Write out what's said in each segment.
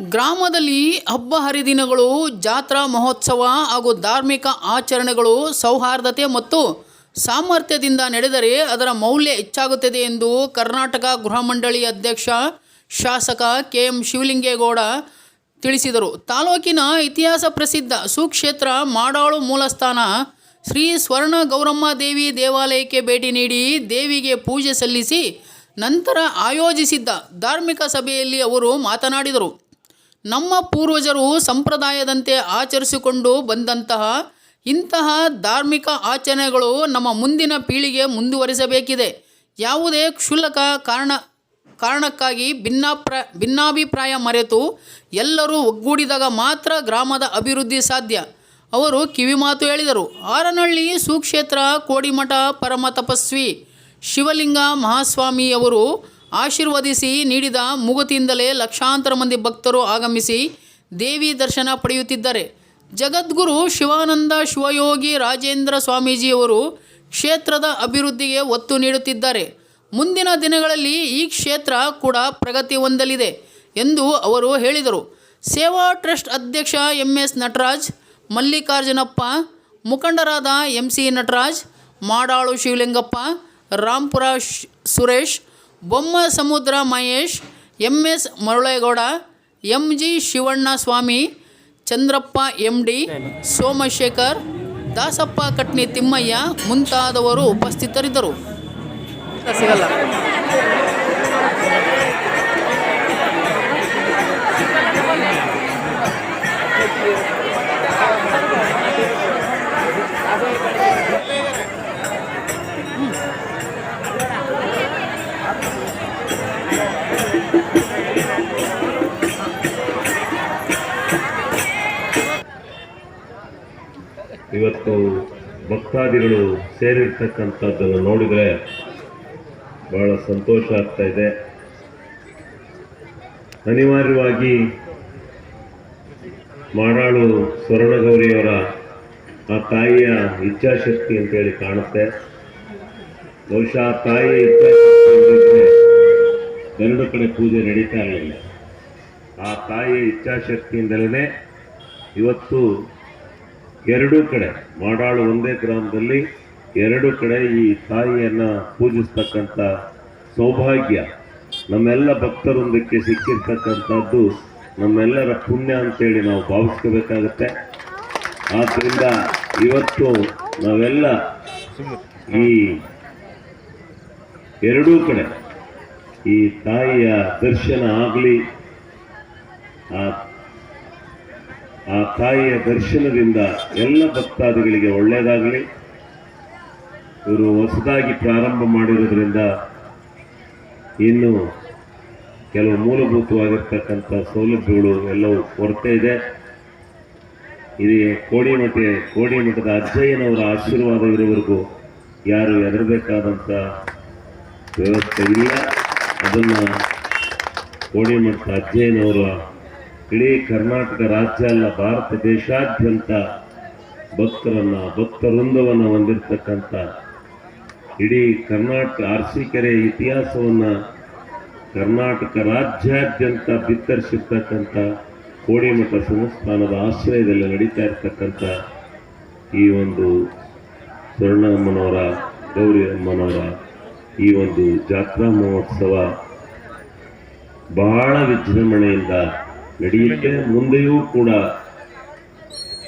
ಗ್ರಾಮದಲ್ಲಿ ಹಬ್ಬ ಹರಿದಿನಗಳು, ಜಾತ್ರಾ ಮಹೋತ್ಸವ ಹಾಗೂ ಧಾರ್ಮಿಕ ಆಚರಣೆಗಳು ಸೌಹಾರ್ದತೆ ಮತ್ತು ಸಾಮರ್ಥ್ಯದಿಂದ ನಡೆದರೆ ಅದರ ಮೌಲ್ಯ ಹೆಚ್ಚಾಗುತ್ತದೆ ಎಂದು ಕರ್ನಾಟಕ ಗೃಹ ಮಂಡಳಿ ಅಧ್ಯಕ್ಷ ಶಾಸಕ ಕೆ ಎಂ ಶಿವಲಿಂಗೇಗೌಡ ತಿಳಿಸಿದರು. ತಾಲೂಕಿನ ಇತಿಹಾಸ ಪ್ರಸಿದ್ಧ ಸುಕ್ಷೇತ್ರ ಮಾಡಾಳು ಮೂಲಸ್ಥಾನ ಶ್ರೀ ಸ್ವರ್ಣ ಗೌರಮ್ಮ ದೇವಿ ದೇವಾಲಯಕ್ಕೆ ಭೇಟಿ ನೀಡಿ ದೇವಿಗೆ ಪೂಜೆ ಸಲ್ಲಿಸಿ ನಂತರ ಆಯೋಜಿಸಿದ್ದ ಧಾರ್ಮಿಕ ಸಭೆಯಲ್ಲಿ ಅವರು ಮಾತನಾಡಿದರು. ನಮ್ಮ ಪೂರ್ವಜರು ಸಂಪ್ರದಾಯದಂತೆ ಆಚರಿಸಿಕೊಂಡು ಬಂದಂತಹ ಇಂತಹ ಧಾರ್ಮಿಕ ಆಚರಣೆಗಳು ನಮ್ಮ ಮುಂದಿನ ಪೀಳಿಗೆ ಮುಂದುವರಿಸಬೇಕಿದೆ. ಯಾವುದೇ ಕ್ಷುಲ್ಲಕ ಕಾರಣ, ಕಾರಣಕ್ಕಾಗಿ ಭಿನ್ನಾಪ್ರ, ಭಿನ್ನಾಭಿಪ್ರಾಯ ಮರೆತು ಎಲ್ಲರೂ ಒಗ್ಗೂಡಿದಾಗ ಮಾತ್ರ ಗ್ರಾಮದ ಅಭಿವೃದ್ಧಿ ಸಾಧ್ಯ. ಅವರು ಕಿವಿಮಾತು ಹೇಳಿದರು. ಆರನಹಳ್ಳಿ ಸುಕ್ಷೇತ್ರ ಕೋಡಿಮಠ ಪರಮ ತಪಸ್ವಿ ಶಿವಲಿಂಗ ಮಹಾಸ್ವಾಮಿಯವರು ಆಶೀರ್ವದಿಸಿ ನೀಡಿದ ಮುಗುತಿಯಿಂದಲೇ ಲಕ್ಷಾಂತರ ಮಂದಿ ಭಕ್ತರು ಆಗಮಿಸಿ ದೇವಿ ದರ್ಶನ ಪಡೆಯುತ್ತಿದ್ದಾರೆ. ಜಗದ್ಗುರು ಶಿವಾನಂದ ಶಿವಯೋಗಿ ರಾಜೇಂದ್ರ ಸ್ವಾಮೀಜಿಯವರು ಕ್ಷೇತ್ರದ ಅಭಿವೃದ್ಧಿಗೆ ಒತ್ತು ನೀಡುತ್ತಿದ್ದಾರೆ. ಮುಂದಿನ ದಿನಗಳಲ್ಲಿ ಈ ಕ್ಷೇತ್ರ ಕೂಡ ಪ್ರಗತಿ ಹೊಂದಲಿದೆ ಎಂದು ಅವರು ಹೇಳಿದರು. ಸೇವಾ ಟ್ರಸ್ಟ್ ಅಧ್ಯಕ್ಷ ಎಂ ಎಸ್ ನಟರಾಜ್, ಮಲ್ಲಿಕಾರ್ಜುನಪ್ಪ, ಮುಖಂಡರಾದ M C Nataraj, Madalu Shivalingappa Rampura Suresh Bommasamudra Mahesh M S Marulegowda M G Shivanna Swami, Chandrappa M D Somashekhar, Dasappa Katni Timmaiah ಮುಂತಾದವರು ಉಪಸ್ಥಿತರಿದ್ದರು. ಇವತ್ತು ಭಕ್ತಾದಿಗಳು ಸೇರಿರ್ತಕ್ಕಂಥದ್ದನ್ನು ನೋಡಿದರೆ ಬಹಳ ಸಂತೋಷ ಆಗ್ತಾ ಇದೆ. ಅನಿವಾರ್ಯವಾಗಿ ಮಾಡಾಳು ಸ್ವರ್ಣಗೌರಿಯವರ ಆ ತಾಯಿಯ ಇಚ್ಛಾಶಕ್ತಿ ಅಂತೇಳಿ ಕಾಣುತ್ತೆ. ಬಹುಶಃ ತಾಯಿಯ ಇಚ್ಛಾಶಕ್ತಿ ಎರಡು ಕಡೆ ಪೂಜೆ ನಡೀತಾ ಇರಲಿಲ್ಲ ಆ ತಾಯಿಯ ಇಚ್ಛಾಶಕ್ತಿಯಿಂದಲೇ ಇವತ್ತು ಎರಡೂ ಕಡೆ, ಮಾಡಾಳು ಒಂದೇ ಗ್ರಾಮದಲ್ಲಿ ಎರಡು ಕಡೆ ಈ ತಾಯಿಯನ್ನ ಪೂಜಿಸ್ತಕ್ಕಂಥ ಸೌಭಾಗ್ಯ ನಮ್ಮೆಲ್ಲ ಭಕ್ತರೊಂದಕ್ಕೆ ಸಿಕ್ಕಿರ್ತಕ್ಕಂಥದ್ದು ನಮ್ಮೆಲ್ಲರ ಪುಣ್ಯ ಅಂತೇಳಿ ನಾವು ಭಾವಿಸ್ಕೋಬೇಕಾಗತ್ತೆ. ಆದ್ದರಿಂದ ಇವತ್ತು ನಾವೆಲ್ಲ ಈ ಎರಡೂ ಕಡೆ ಈ ತಾಯಿಯ ದರ್ಶನ ಆಗಲಿ, ಆ ಆ ತಾಯಿಯ ದರ್ಶನದಿಂದ ಎಲ್ಲ ಭಕ್ತಾದಿಗಳಿಗೆ ಒಳ್ಳೆಯದಾಗಲಿ. ಇವರು ಹೊಸದಾಗಿ ಪ್ರಾರಂಭ ಮಾಡಿರೋದ್ರಿಂದ ಇನ್ನು ಕೆಲವು ಮೂಲಭೂತವಾಗಿರ್ತಕ್ಕಂಥ ಸೌಲಭ್ಯಗಳು ಎಲ್ಲವೂ ಕೊರತೆ ಇದೆ. ಇದು ಕೋಡಿಮಠ ಕೋಡಿಮಠದ ಅಜ್ಜಯ್ಯನವರ ಆಶೀರ್ವಾದ ಇರೋವರೆಗೂ ಯಾರು ಹೆದರಬೇಕಾದಂಥ ವ್ಯವಸ್ಥೆ ಇಲ್ಲ ಅದನ್ನು ಕೋಡಿಮಠದ ಅಜ್ಜಯ್ಯನವರ ಇಡೀ ಕರ್ನಾಟಕ ರಾಜ್ಯ ಅಲ್ಲ, ಭಾರತ ದೇಶಾದ್ಯಂತ ಭಕ್ತರನ್ನ, ಭಕ್ತವೃಂದವನ್ನು ಹೊಂದಿರತಕ್ಕಂಥ ಇಡೀ ಕರ್ನಾಟಕ ಅರಸೀಕೆರೆ ಇತಿಹಾಸವನ್ನು ಕರ್ನಾಟಕ ರಾಜ್ಯಾದ್ಯಂತ ಬಿತ್ತರಿಸಿರ್ತಕ್ಕಂಥ ಕೋಡಿಮಠ ಸಂಸ್ಥಾನದ ಆಶ್ರಯದಲ್ಲಿ ನಡೀತಾ ಇರ್ತಕ್ಕಂಥ ಈ ಒಂದು ಸ್ವರ್ಣಮ್ಮನವರ ಗೌರಿ ಅಮ್ಮನವರ ಈ ಒಂದು ಜಾತ್ರಾ ಮಹೋತ್ಸವ ಬಹಳ ವಿಜೃಂಭಣೆಯಿಂದ ನಡೆಯುತ್ತೆ ಮುಂದೆಯೂ ಕೂಡ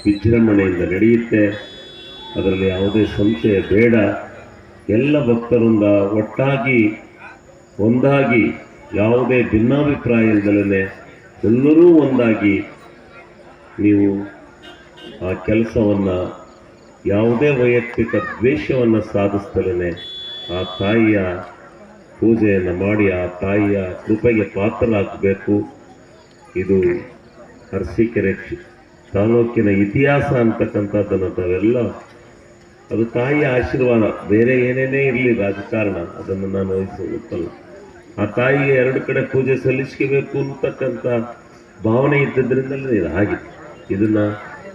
ವಿಜೃಂಭಣೆಯಿಂದ ನಡೆಯುತ್ತೆ. ಅದರಲ್ಲಿ ಯಾವುದೇ ಸಂಶಯ ಬೇಡ. ಎಲ್ಲ ಭಕ್ತರಿಂದ ಒಟ್ಟಾಗಿ, ಒಂದಾಗಿ ಯಾವುದೇ ಭಿನ್ನಾಭಿಪ್ರಾಯ ಇಲ್ಲದಲೇ ಎಲ್ಲರೂ ಒಂದಾಗಿ ನೀವು ಆ ಕೆಲಸವನ್ನು, ಯಾವುದೇ ವೈಯಕ್ತಿಕ ದ್ವೇಷವನ್ನು ಸಾಧಿಸ್ತಲೇ ಆ ತಾಯಿಯ ಪೂಜೆಯನ್ನು ಮಾಡಿ, ಆ ತಾಯಿಯ ಕೃಪೆಗೆ ಪಾತ್ರರಾಗಬೇಕು. ಇದು ಅರಸೀಕೆರೆ ತಾಲೂಕಿನ ಇತಿಹಾಸ ಅಂತಕ್ಕಂಥದ್ದನ್ನು ತಾವೆಲ್ಲ, ಅದು ತಾಯಿಯ ಆಶೀರ್ವಾದ, ಬೇರೆ ಏನೇನೇ ಇರಲಿ ರಾಜಕಾರಣ, ಅದನ್ನು ನಾನು ವಹಿಸಲ್ಲ ಆ ತಾಯಿಗೆ ಎರಡು ಕಡೆ ಪೂಜೆ ಸಲ್ಲಿಸ್ಕೋಬೇಕು ಅಂತಕ್ಕಂಥ ಭಾವನೆ ಇದ್ದದ್ರಿಂದಲೇ ಇದು ಹಾಗೆ ಇದನ್ನು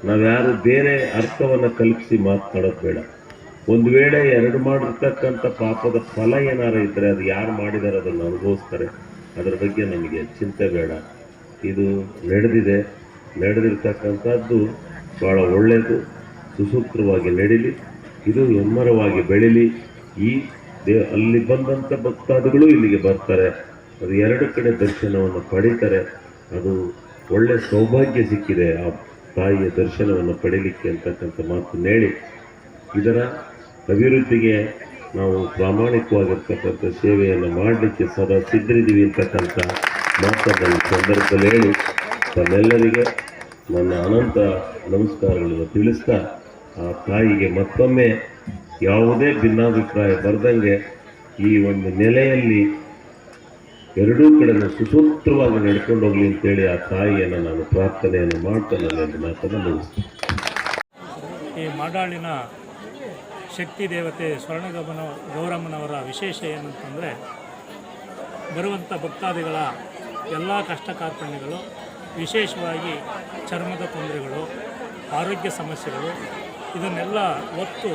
ನಾವ್ಯಾರು ಬೇರೆ ಅರ್ಥವನ್ನು ಕಲ್ಪಿಸಿ ಮಾತಾಡೋದು ಬೇಡ. ಒಂದು ವೇಳೆ ಎರಡು ಮಾಡಿರ್ತಕ್ಕಂಥ ಪಾಪದ ಫಲ ಏನಾರು ಇದ್ದರೆ ಅದು ಯಾರು ಮಾಡಿದಾರೆ ಅದನ್ನು ಅನುಭವಿಸ್ತಾರೆ. ಅದರ ಬಗ್ಗೆ ನಮಗೆ ಚಿಂತೆ ಬೇಡ. ಇದು ನಡೆದಿದೆ. ನಡೆದಿರ್ತಕ್ಕಂಥದ್ದು ಭಾಳ ಒಳ್ಳೆಯದು. ಸುಸೂತ್ರವಾಗಿ ನಡೀಲಿ. ಇದು ಹೆಮ್ಮರವಾಗಿ ಬೆಳೀಲಿ. ಈ ದೇ, ಅಲ್ಲಿ ಬಂದಂಥ ಭಕ್ತಾದಿಗಳು ಇಲ್ಲಿಗೆ ಬರ್ತಾರೆ. ಅದು ಎರಡು ಕಡೆ ದರ್ಶನವನ್ನು ಪಡೀತಾರೆ. ಅದು ಒಳ್ಳೆ ಸೌಭಾಗ್ಯ ಸಿಕ್ಕಿದೆ ಆ ತಾಯಿಯ ದರ್ಶನವನ್ನು ಪಡೀಲಿಕ್ಕೆ ಅಂತಕ್ಕಂಥ ಮಾತು ಹೇಳಿ. ಇದರ ಅಭಿವೃದ್ಧಿಗೆ ನಾವು ಪ್ರಾಮಾಣಿಕವಾಗಿರ್ತಕ್ಕಂಥ ಸೇವೆಯನ್ನು ಮಾಡಲಿಕ್ಕೆ ಸದಾ ಸಿದ್ಧರಿದ್ದೀವಿ ಅಂತಕ್ಕಂಥ ಮಾತನ್ನು ಸಂದರ್ಭದಲ್ಲಿ ಹೇಳಿ ತಮ್ಮೆಲ್ಲರಿಗೆ ನನ್ನ ಅನಂತ ನಮಸ್ಕಾರಗಳನ್ನು ತಿಳಿಸ್ತಾ ಆ ತಾಯಿಗೆ ಮತ್ತೊಮ್ಮೆ ಯಾವುದೇ ಭಿನ್ನಾಭಿಪ್ರಾಯ ಬರೆದಂಗೆ ಈ ಒಂದು ನೆಲೆಯಲ್ಲಿ ಎರಡೂ ಕಡೆನೂ ಸುಸೂತ್ರವಾಗಿ ನಡ್ಕೊಂಡು ಹೋಗ್ಲಿ ಅಂತೇಳಿ ಆ ತಾಯಿಯನ್ನು ನಾನು ಪ್ರಾರ್ಥನೆಯನ್ನು ಮಾಡ್ತಾ ಎರಡು ಮಾತನ್ನು ಮುಗಿಸ್ತೀನಿ. ಈ ಮಾಡಾಳಿನ ಶಕ್ತಿ ದೇವತೆ ಸ್ವರ್ಣಗಮನ ಗೌರಮ್ಮನವರ ವಿಶೇಷ ಏನಂತಂದರೆ ಬರುವಂಥ ಭಕ್ತಾದಿಗಳ ಎಲ್ಲ ಕಷ್ಟ ಕಾರ್ಪಣ್ಯಗಳು ವಿಶೇಷವಾಗಿ ಚರ್ಮದ ತೊಂದರೆಗಳು, ಆರೋಗ್ಯ ಸಮಸ್ಯೆಗಳು, ಇದನ್ನೆಲ್ಲ ಒತ್ತು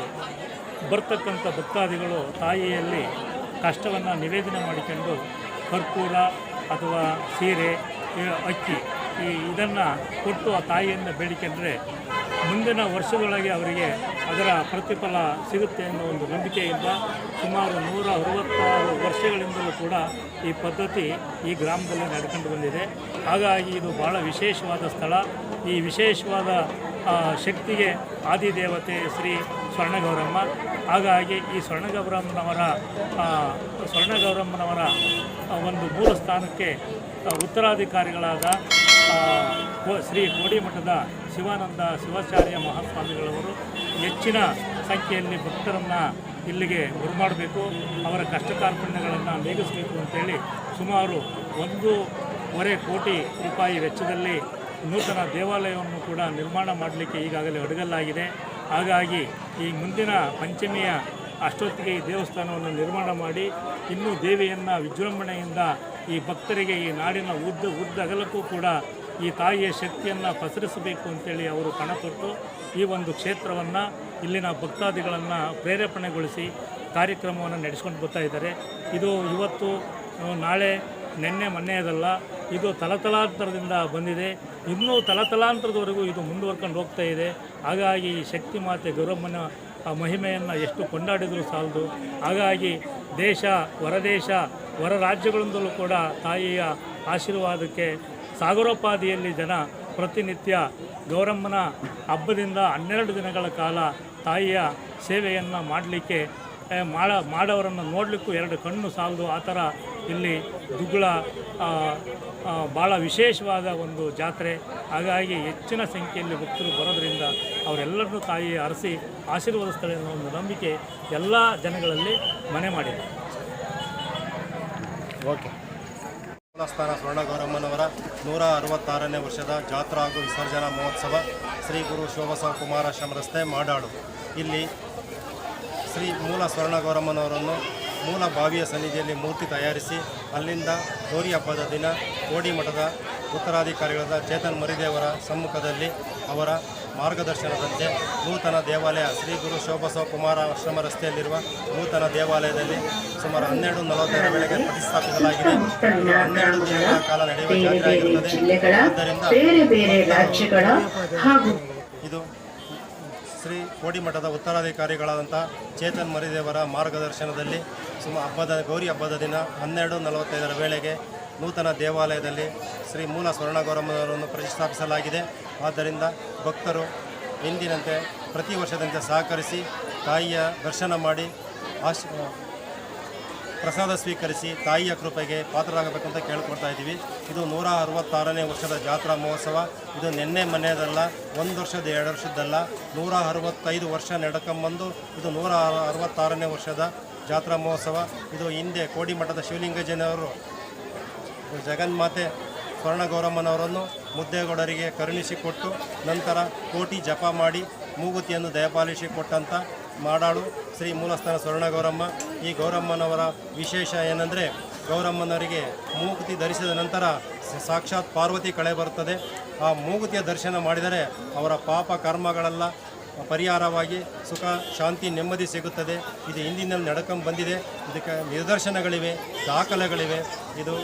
ಬರ್ತಕ್ಕಂಥ ಭಕ್ತಾದಿಗಳು ತಾಯಿಯಲ್ಲಿ ಕಷ್ಟವನ್ನು ನಿವೇದನೆ ಮಾಡಿಕೊಂಡು ಕರ್ಪೂರ ಅಥವಾ ಸೀರೆ ಅಕ್ಕಿ ಈ ಇದನ್ನು ಕೊಟ್ಟು ಆ ತಾಯಿಯನ್ನು ಬೇಡಿಕೊಂಡ್ರೆ ಮುಂದಿನ ವರ್ಷದೊಳಗೆ ಅವರಿಗೆ ಅದರ ಪ್ರತಿಫಲ ಸಿಗುತ್ತೆ ಅನ್ನೋ ಒಂದು ನಂಬಿಕೆಯಿಂದ ಸುಮಾರು ನೂರ ಅರವತ್ತಾರು ವರ್ಷಗಳಿಂದಲೂ ಕೂಡ ಈ ಪದ್ಧತಿ ಈ ಗ್ರಾಮದಲ್ಲಿ ನಡ್ಕೊಂಡು ಬಂದಿದೆ. ಹಾಗಾಗಿ ಇದು ಭಾಳ ವಿಶೇಷವಾದ ಸ್ಥಳ. ಈ ವಿಶೇಷವಾದ ಶಕ್ತಿಗೆ ಆದಿದೇವತೆ ಶ್ರೀ ಸ್ವರ್ಣಗೌರಮ್ಮ. ಹಾಗಾಗಿ ಈ ಸ್ವರ್ಣಗೌರಮ್ಮನವರ ಸ್ವರ್ಣಗೌರಮ್ಮನವರ ಒಂದು ಮೂಲ ಸ್ಥಾನಕ್ಕೆ ಉತ್ತರಾಧಿಕಾರಿಗಳಾದ ಶ್ರೀ ಕೋಡಿಮಠದ ಶಿವಾನಂದ ಶಿವಾಚಾರ್ಯ ಮಹಾಸ್ವಾಮಿಗಳವರು ಹೆಚ್ಚಿನ ಸಂಖ್ಯೆಯಲ್ಲಿ ಭಕ್ತರನ್ನು ಇಲ್ಲಿಗೆ ಬರಮಾಡಬೇಕು ಅವರ ಕಷ್ಟ ಕಾರ್ಪಣ್ಯಗಳನ್ನು ನೀಗಿಸಬೇಕು ಅಂತೇಳಿ ಸುಮಾರು ಒಂದೂವರೆ ಕೋಟಿ ರೂಪಾಯಿ ವೆಚ್ಚದಲ್ಲಿ ನೂತನ ದೇವಾಲಯವನ್ನು ಕೂಡ ನಿರ್ಮಾಣ ಮಾಡಲಿಕ್ಕೆ ಈಗಾಗಲೇ ಅಡಗಲಾಗಿದೆ ಹಾಗಾಗಿ ಈ ಮುಂದಿನ ಪಂಚಮಿಯ ಅಷ್ಟೊತ್ತಿಗೆ ಈ ದೇವಸ್ಥಾನವನ್ನು ನಿರ್ಮಾಣ ಮಾಡಿ, ಇನ್ನೂ ದೇವಿಯನ್ನು ವಿಜೃಂಭಣೆಯಿಂದ ಈ ಭಕ್ತರಿಗೆ ಈ ನಾಡಿನ ಉದ್ದ ಉದ್ದ ಅಗಲಕ್ಕೂ ಕೂಡ ಈ ತಾಯಿಯ ಶಕ್ತಿಯನ್ನು ಪಸರಿಸಬೇಕು ಅಂತೇಳಿ ಅವರು ಪಣತೊಟ್ಟು ಈ ಒಂದು ಕ್ಷೇತ್ರವನ್ನು ಇಲ್ಲಿನ ಭಕ್ತಾದಿಗಳನ್ನು ಪ್ರೇರೇಪಣೆಗೊಳಿಸಿ ಕಾರ್ಯಕ್ರಮವನ್ನು ನಡೆಸ್ಕೊಂಡು ಬರ್ತಾ ಇದ್ದಾರೆ. ಇದು ಇವತ್ತು ನಾಳೆ ನಿನ್ನೆ ಮೊನ್ನೆಯದಲ್ಲ, ಇದು ತಲತಲಾಂತರದಿಂದ ಬಂದಿದೆ. ಇನ್ನೂ ತಲತಲಾಂತರದವರೆಗೂ ಇದು ಮುಂದುವರ್ಕೊಂಡು ಹೋಗ್ತಾ ಇದೆ. ಹಾಗಾಗಿ ಈ ಶಕ್ತಿ ಮಾತೆ ಗೌರಮ್ಮನ ಆ ಮಹಿಮೆಯನ್ನು ಎಷ್ಟು ಕೊಂಡಾಡಿದರೂ ಸಾಲದು. ಹಾಗಾಗಿ ದೇಶ, ಹೊರದೇಶ ಹೊರ ರಾಜ್ಯಗಳಿಂದಲೂ ಕೂಡ ತಾಯಿಯ ಆಶೀರ್ವಾದಕ್ಕೆ ಸಾಗರೋಪಾದಿಯಲ್ಲಿ ಜನ ಪ್ರತಿನಿತ್ಯ ಗೌರಮ್ಮನ ಹಬ್ಬದಿಂದ ಹನ್ನೆರಡು ದಿನಗಳ ಕಾಲ ತಾಯಿಯ ಸೇವೆಯನ್ನು ಮಾಡಲಿಕ್ಕೆ ಮಾಡ ಮಾಡೋರನ್ನು ನೋಡಲಿಕ್ಕೂ ಎರಡು ಕಣ್ಣು ಸಾಲದು. ಆ ಥರ ಇಲ್ಲಿ ದುಗ್ಗಳ ಭಾಳ ವಿಶೇಷವಾದ ಒಂದು ಜಾತ್ರೆ. ಹಾಗಾಗಿ ಹೆಚ್ಚಿನ ಸಂಖ್ಯೆಯಲ್ಲಿ ಭಕ್ತರು ಬರೋದರಿಂದ ಅವರೆಲ್ಲರನ್ನೂ ತಾಯಿ ಅರಸಿ ಆಶೀರ್ವದಿಸ್ತಾಳೆ ಅನ್ನೋ ಒಂದು ನಂಬಿಕೆ ಎಲ್ಲ ಜನಗಳಲ್ಲಿ ಮನೆ ಮಾಡಿದೆ ಓಕೆ. ಸ್ಥಾನ ಸ್ವರ್ಣ ಗೌರಮ್ಮನವರ ನೂರ ಅರವತ್ತಾರನೇ ವರ್ಷದ ಜಾತ್ರಾ ಹಾಗೂ ವಿಸರ್ಜನಾ ಮಹೋತ್ಸವ ಶ್ರೀ ಗುರು ಶೋಭಸಾ ಕುಮಾರಾಶ್ರಮ ರಸ್ತೆ ಮಾಡಾಳು ಇಲ್ಲಿ ಶ್ರೀ ಮೂಲ ಸ್ವರ್ಣ ಗೌರಮ್ಮನವರನ್ನು ಮೂಲ ಬಾವಿಯ ಸನ್ನಿಧಿಯಲ್ಲಿ ಮೂರ್ತಿ ತಯಾರಿಸಿ ಅಲ್ಲಿಂದ ಗೌರಿ ಹಬ್ಬದ ದಿನ ಕೋಡಿ ಮಠದ ಉತ್ತರಾಧಿಕಾರಿಗಳಾದ ಚೇತನ್ ಮರಿದೇವರ ಸಮ್ಮುಖದಲ್ಲಿ ಅವರ ಮಾರ್ಗದರ್ಶನದಂತೆ ನೂತನ ದೇವಾಲಯ ಶ್ರೀ ಗುರು ಶೋಭಸವ ಕುಮಾರ ಆಶ್ರಮ ರಸ್ತೆಯಲ್ಲಿರುವ ನೂತನ ದೇವಾಲಯದಲ್ಲಿ ಸುಮಾರು ಹನ್ನೆರಡು ನಲವತ್ತೈದರ ವೇಳೆಗೆ ಪ್ರತಿಷ್ಠಾಪಿಸಲಾಗಿದೆ. ಹನ್ನೆರಡು ದಿನಗಳ ಕಾಲ ನಡೆಯುವ ಜಾತ್ರೆ ಆಗಿರುತ್ತದೆ. ಆದ್ದರಿಂದ ಇದು ಶ್ರೀ ಕೋಡಿಮಠದ ಉತ್ತರಾಧಿಕಾರಿಗಳಾದಂಥ ಚೇತನ್ ಮರಿದೇವರ ಮಾರ್ಗದರ್ಶನದಲ್ಲಿ ಸುಮಾರು ಹಬ್ಬದ ಗೌರಿ ಹಬ್ಬದ ದಿನ ಹನ್ನೆರಡು ನಲವತ್ತೈದರ ವೇಳೆಗೆ ನೂತನ ದೇವಾಲಯದಲ್ಲಿ ಶ್ರೀ ಮೂಲ ಸ್ವರ್ಣಗೌರಮ್ಮನವರನ್ನು ಪ್ರತಿಷ್ಠಾಪಿಸಲಾಗಿದೆ. ಆದ್ದರಿಂದ ಭಕ್ತರು ಎಂದಿನಂತೆ ಪ್ರತಿ ವರ್ಷದಂತೆ ಸಹಕರಿಸಿ, ತಾಯಿಯ ದರ್ಶನ ಮಾಡಿ, ಆಶ್, ಪ್ರಸಾದ ಸ್ವೀಕರಿಸಿ, ತಾಯಿಯ ಕೃಪೆಗೆ ಪಾತ್ರರಾಗಬೇಕಂತ ಕೇಳ್ಕೊಳ್ತಾ ಇದ್ದೀವಿ. ಇದು ನೂರ ಅರವತ್ತಾರನೇ ವರ್ಷದ ಜಾತ್ರಾ ಮಹೋತ್ಸವ. ಇದು ನಿನ್ನೆ ಮನೆಯದಲ್ಲ, ಒಂದು ವರ್ಷದ ಎರಡು ವರ್ಷದ್ದಲ್ಲ, ನೂರ ಅರವತ್ತೈದು ವರ್ಷ ನಡ್ಕೊಂಬಂದು ಇದು ನೂರ ಅರವತ್ತಾರನೇ ವರ್ಷದ ಜಾತ್ರಾ ಮಹೋತ್ಸವ. ಇದು ಹಿಂದೆ ಕೋಡಿಮಠದ ಶಿವಲಿಂಗಜ್ಜನವರು ಜಗನ್ಮಾತೆ ಸ್ವರ್ಣಗೌರಮ್ಮನವರನ್ನು ಮುದ್ದೇಗೌಡರಿಗೆ ಕರುಣಿಸಿಕೊಟ್ಟು ನಂತರ ಕೋಟಿ ಜಪ ಮಾಡಿ ಮೂಗುತಿಯನ್ನು ದಯಪಾಲಿಸಿ ಕೊಟ್ಟಂಥ ಮಾಡಾಳು ಶ್ರೀ ಮೂಲಸ್ಥಾನ ಸ್ವರ್ಣಗೌರಮ್ಮ. ಈ ಗೌರಮ್ಮನವರ ವಿಶೇಷ ಏನಂದರೆ ಗೌರಮ್ಮನವರಿಗೆ ಮೂಗುತಿ ಧರಿಸಿದ ನಂತರ ಸಾಕ್ಷಾತ್ ಪಾರ್ವತಿ ಕಳೆ ಬರುತ್ತದೆ. ಆ ಮೂಗುತಿಯ ದರ್ಶನ ಮಾಡಿದರೆ ಅವರ ಪಾಪ ಕರ್ಮಗಳೆಲ್ಲ ಪರಿಹಾರವಾಗಿ ಸುಖ, ಶಾಂತಿ, ನೆಮ್ಮದಿ ಸಿಗುತ್ತದೆ. ಇದು ಹಿಂದಿನಲ್ಲಿ ನಡ್ಕೊಂಡು ಬಂದಿದೆ. ಇದಕ್ಕೆ ನಿದರ್ಶನಗಳಿವೆ, ದಾಖಲೆಗಳಿವೆ. ಇದು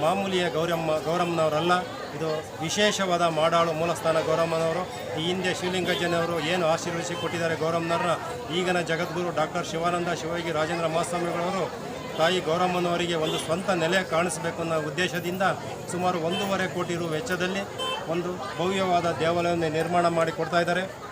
ಮಾಮೂಲಿಯ ಗೌರಮ್ಮ, ಗೌರಮ್ಮನವರಲ್ಲ. ಇದು ವಿಶೇಷವಾದ ಮಾಡಾಳು ಮೂಲಸ್ಥಾನ ಗೌರಮ್ಮನವರು. ಈ ಹಿಂದೆ ಶಿವಲಿಂಗಜ್ಜನವರು ಏನು ಆಶೀರ್ವದಿಸಿ ಕೊಟ್ಟಿದ್ದಾರೆ ಗೌರಮ್ಮನವ್ರನ್ನ? ಈಗಿನ ಜಗದ್ಗುರು ಡಾಕ್ಟರ್ ಶಿವಾನಂದ ಶಿವಯೋಗಿ ರಾಜೇಂದ್ರ ಮಹಾಸ್ವಾಮಿಗಳವರು ತಾಯಿ ಗೌರಮ್ಮನವರಿಗೆ ಒಂದು ಸ್ವಂತ ನೆಲೆ ಕಾಣಿಸಬೇಕು ಅನ್ನೋ ಉದ್ದೇಶದಿಂದ ಸುಮಾರು ಒಂದೂವರೆ ಕೋಟಿ ರು ವೆಚ್ಚದಲ್ಲಿ ಒಂದು ಭವ್ಯವಾದ ದೇವಾಲಯವನ್ನು ನಿರ್ಮಾಣ ಮಾಡಿ ಕೊಡ್ತಾ ಇದ್ದಾರೆ.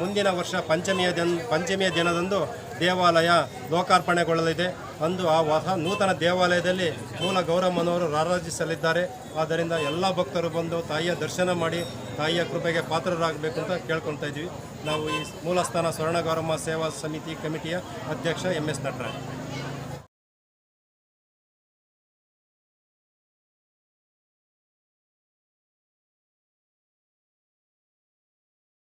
ಮುಂದಿನ ವರ್ಷ ಪಂಚಮಿಯ ದಿನ ಪಂಚಮಿಯ ದಿನದಂದು ದೇವಾಲಯ ಲೋಕಾರ್ಪಣೆಗೊಳ್ಳಲಿದೆ. ಅಂದು ಆ ಹೊಸ ನೂತನ ದೇವಾಲಯದಲ್ಲಿ ಮೂಲ ಗೌರಮ್ಮನವರು ರಾರಾಜಿಸಲಿದ್ದಾರೆ ಆದ್ದರಿಂದ ಎಲ್ಲ ಭಕ್ತರು ಬಂದು ತಾಯಿಯ ದರ್ಶನ ಮಾಡಿ ತಾಯಿಯ ಕೃಪೆಗೆ ಪಾತ್ರರಾಗಬೇಕು ಅಂತ ಕೇಳ್ಕೊಳ್ತಾ ಇದ್ವಿ ನಾವು ಈ ಮೂಲಸ್ಥಾನ ಸ್ವರ್ಣ ಗೌರಮ್ಮ ಸೇವಾ ಸಮಿತಿ ಕಮಿಟಿಯ ಅಧ್ಯಕ್ಷ ಎಂ ಎಸ್ ನಟರಾಜ್.